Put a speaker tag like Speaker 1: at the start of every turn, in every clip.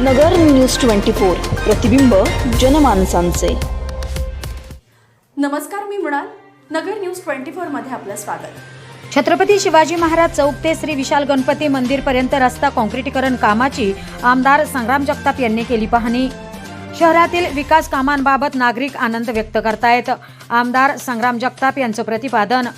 Speaker 1: नगर news twenty four प्रतिबिंब जनमानसांचे.
Speaker 2: नमस्कार मी मृणाल. नगर न्यूज ट्वेंटी फोरमध्ये आपलं स्वागत.
Speaker 3: छत्रपती शिवाजी महाराज चौक ते श्री विशाल गणपती मंदिर पर्यंत रस्ता काँक्रिटीकरण कामाची आमदार संग्राम जगताप यांनी केली पाहणी. शहरातील विकास कामांबाबत नागरिक आनंद व्यक्त करतायत. आमदार संग्राम जगताप यांचं प्रतिपादन.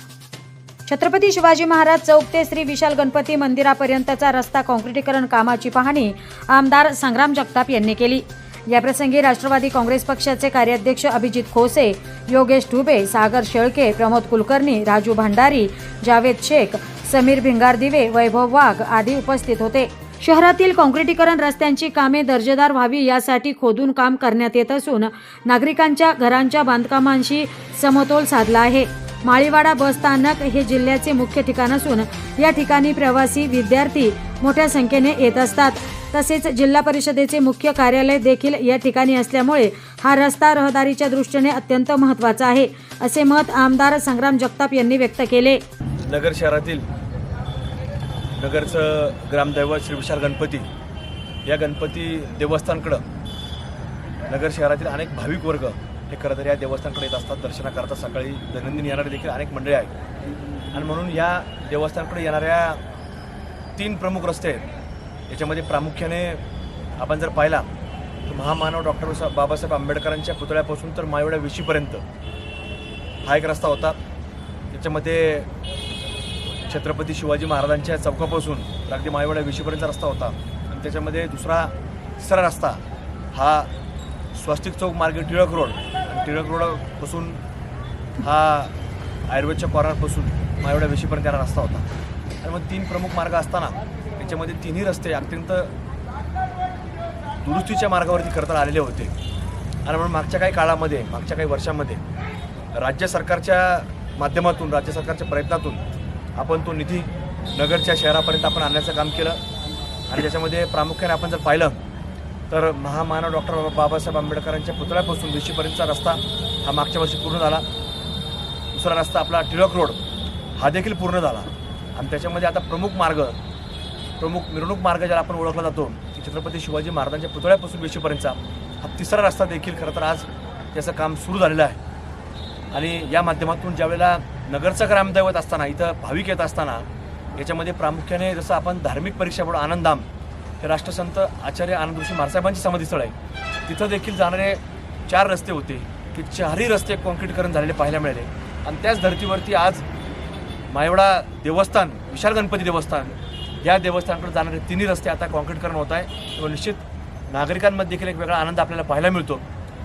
Speaker 3: छत्रपती शिवाजी महाराज चौक ते श्री विशाल गणपती मंदिरापर्यंतचा रस्ता काँक्रिटीकरण कामाची पाहणी आमदार संग्राम जगताप यांनी केली. याप्रसंगी राष्ट्रवादी काँग्रेस पक्षाचे कार्याध्यक्ष अभिजित खोसे योगेश ढुबे सागर शेळके प्रमोद कुलकर्णी राजू भंडारी जावेद शेख समीर भिंगारदिवे वैभव वाघ आदी उपस्थित होते. शहरातील काँक्रिटीकरण रस्त्यांची कामे दर्जेदार व्हावी यासाठी खोदून काम करण्यात येत असून नागरिकांच्या घरांच्या बांधकामांशी समतोल साधला आहे. माळीवाडा बस स्थानक हे जिल्ह्याचे मुख्य ठिकाण असून या ठिकाणी प्रवासी विद्यार्थी मोठ्या संख्येने येत असतात. तसेच जिल्हा परिषदेचे मुख्य कार्यालय देखील या ठिकाणी असल्यामुळे हा रस्ता रहदारीच्या दृष्टीने अत्यंत महत्त्वाचा आहे असे मत आमदार संग्राम जगताप यांनी व्यक्त केले.
Speaker 4: नगर शहरातील नगरचं ग्रामदैवत श्री विशाल गणपती या गणपती देवस्थानकडं नगर शहरातील अनेक भाविक वर्ग हे खरं तर या देवस्थानकडे येत असतात दर्शनाकरता सकाळी दैनंदिन येणारे देखील अनेक मंडळी आहेत. आणि म्हणून या देवस्थानकडे येणाऱ्या तीन प्रमुख रस्ते आहेत. याच्यामध्ये प्रामुख्याने आपण जर पाहिला तर महामानव डॉक्टर बाबासाहेब आंबेडकरांच्या पुतळ्यापासून तर मायवड्या विशीपर्यंत हा एक रस्ता होता. त्याच्यामध्ये छत्रपती शिवाजी महाराजांच्या चौकापासून अगदी मायवाडा विशीपर्यंतचा रस्ता होता. आणि त्याच्यामध्ये दुसरा तिसरा रस्ता हा स्वस्तिक चौक मार्गे टिळक रोड टिळक रोडपासून हा आयुर्वेदच्या कॉर्नरपासून मायवड्या विशीपर्यंत त्याला रस्ता होता. आणि मग तीन प्रमुख मार्ग असताना त्याच्यामध्ये तिन्ही रस्ते अत्यंत दुरुस्तीच्या मार्गावरती करता आलेले होते. आणि म्हणून मागच्या काही काळामध्ये मागच्या काही वर्षामध्ये राज्य सरकारच्या माध्यमातून राज्य सरकारच्या प्रयत्नातून आपण तो निधी नगरच्या शहरापर्यंत आपण आणण्याचं काम केलं. आणि त्याच्यामध्ये प्रामुख्याने आपण जर पाहिलं तर महामानव डॉक्टर बाबासाहेब आंबेडकरांच्या पुतळ्यापासून विशीपर्यंतचा रस्ता हा मागच्या वर्षी पूर्ण झाला. दुसरा रस्ता आपला टिळक रोड हा देखील पूर्ण झाला. आणि त्याच्यामध्ये आता प्रमुख मार्ग प्रमुख मिरवणूक मार्ग ज्याला आपण ओळखला जातो की छत्रपती शिवाजी महाराजांच्या पुतळ्यापासून विशीपर्यंतचा हा तिसरा रस्ता देखील खरं तर आज त्याचं काम सुरू झालेलं आहे. आणि या माध्यमातून ज्यावेळेला नगरचं ग्रामदैवत असताना इथं भाविक येत असताना याच्यामध्ये प्रामुख्याने जसं आपण धार्मिक परीक्षा म्हणून आनंदाम हे राष्ट्रसंत आचार्य आनंद मारसाहेबांची महाराजांची समाधीस्थळ आहे. तिथं देखील जाणारे चार रस्ते होते ते चारही रस्ते कॉन्क्रीटकरण झालेले पाहायला मिळाले. आणि त्याच धर्तीवरती आज मायवडा देवस्थान विशाल गणपती देवस्थान या देवस्थानाकडे जाणारे तिन्ही रस्ते आता कॉन्क्रीटकरण होत आहे. तेव्हा निश्चित नागरिकांमध्ये देखील एक वेगळा आनंद आपल्याला पाहायला मिळतो.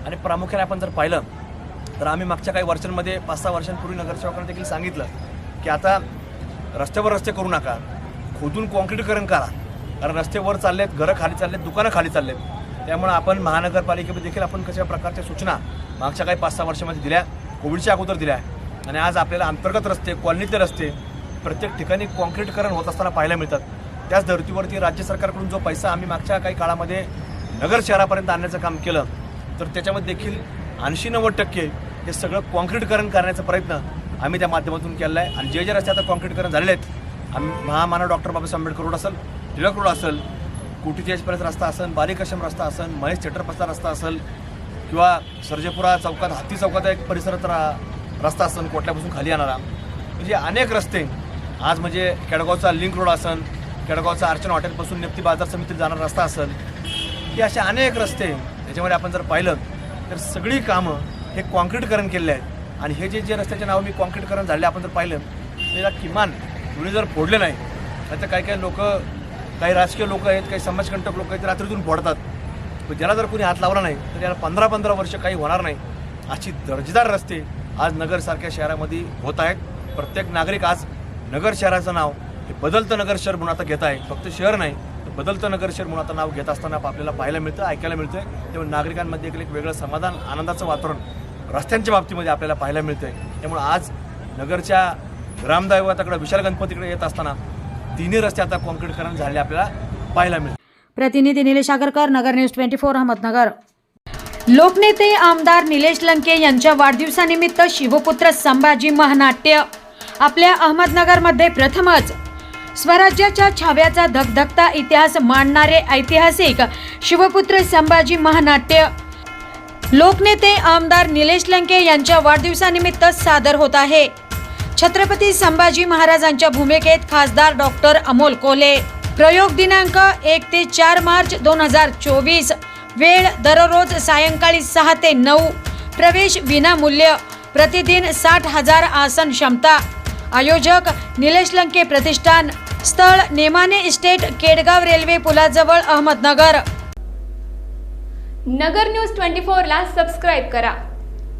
Speaker 4: आणि प्रामुख्याने आपण जर पाहिलं तर आम्ही मागच्या काही वर्षांमध्ये पाच सहा वर्षांपूर्वी नगरसेवकांना देखील सांगितलं की आता रस्त्यावर रस्ते करू नका खोदून कॉन्क्रीटकरण करा. कारण रस्ते वर चाललेत घरं खाली चाललेत दुकानं खाली चाललेत. त्यामुळे आपण महानगरपालिकेमध्ये देखील आपण कशा प्रकारच्या सूचना मागच्या काही पाच सहा वर्षामध्ये दिल्या कोविडच्या अगोदर दिल्या आणि आज आपल्याला अंतर्गत रस्ते कॉलनीतले रस्ते प्रत्येक ठिकाणी कॉन्क्रीटकरण होत असताना पाहायला मिळतात. त्याच धर्तीवरती राज्य सरकारकडून जो पैसा आम्ही मागच्या काही काळामध्ये नगर शहरापर्यंत आणण्याचं काम केलं तर त्याच्यामध्ये देखील ऐंशी नव्वद टक्के हे सगळं कॉन्क्रीटकरण करण्याचा प्रयत्न आम्ही त्या माध्यमातून केलेला आहे. आणि जे जे रस्ते आता कॉन्क्रीटकरण झालेले आहेत आम्ही महामानव डॉक्टर बाबासाहेब आंबेडकर रोड असेल टिळक रोड असेल कुटीचे एक्सप्रेस रस्ता असेल बालिकाश्रम रस्ता असेल महेश थिएटरपासचा रस्ता असेल किंवा सर्जेपुरा चौकात हत्ती चौकात एक परिसरात रा- रस्ता असेल कोटल्यापासून खाली येणारा. म्हणजे अनेक रस्ते. आज म्हणजे केडगावचा लिंक रोड असेल केडगावचा अर्चना हॉटेलपासून नेप्ती बाजार समितीत जाणारा रस्ता असेल हे असे अनेक रस्ते. याच्यामध्ये आपण जर पाहिलं तर सगळी कामं हे कॉन्क्रीटकरण केलेले आहेत. आणि हे जे जे रस्त्याचे नावं मी कॉन्क्रीटकरण झाले आपण जर पाहिलं त्याला किमान तुम्ही जर फोडले नाही तर काही काही लोक काही राजकीय लोक आहेत काही समाजकंटक लोक आहेत ते रात्रीतून फोडतात पण ज्याला जर कोणी हात लावला नाही तर त्याला पंधरा पंधरा वर्ष काही होणार नाही. अशी दर्जेदार रस्ते आज नगरसारख्या शहरामध्ये होत आहेत. प्रत्येक नागरिक आज नगर शहराचं नाव हे बदलतं नगर शहर म्हणून आता घेत आहे. फक्त शहर नाही तर बदलतं नगर शहर म्हणून आता नाव घेत असताना आपल्याला पाहायला मिळतं ऐकायला मिळतं त्यामुळे नागरिकांमध्ये एक वेगळं समाधान आनंदाचं वातावरण रस्त्यांच्या बाबतीमध्ये आपल्याला पाहायला मिळतंय. त्यामुळे आज नगरच्या ग्रामदैवताकडे विशाल गणपतीकडे येत असताना तिन्ही रस्ते आता कॉन्क्रीटकरण झाले आपल्याला पाहायला मिळतात
Speaker 3: प्रतिनिधी Nilesh Agarkar Nagar news twenty four Ahmednagar. लोकनेते आमदार निलेश लंके यांच्या वाढदिवसानिमित्त शिवपुत्र संभाजी महानाट्य. आपल्या अहमदनगरमध्ये प्रथमच स्वराज्याच्या छाव्याचा धगधगता इतिहास मांडणारे ऐतिहासिक शिवपुत्र संभाजी महानाट्य. लोकनेते आमदार निलेश लंके यांच्या वाढदिवसानिमित्त सादर होत आहे. छत्रपती संभाजी महाराजांच्या भूमिकेत खासदार डॉक्टर अमोल कोले प्रयोग दिनांक एक ते चार मार्च दोन हजार चोवीस. वेळ दररोज सायंकाळी सहा ते नऊ. प्रवेश विनामूल्य. प्रतिदिन साठ हजार आसन क्षमता. आयोजक निलेश लंके प्रतिष्ठान. स्थळ नेमाने इस्टेट केडगाव रेल्वे पुलाजवळ अहमदनगर.
Speaker 5: नगर न्यूज ट्वेंटी फोरला सबस्क्राईब करा.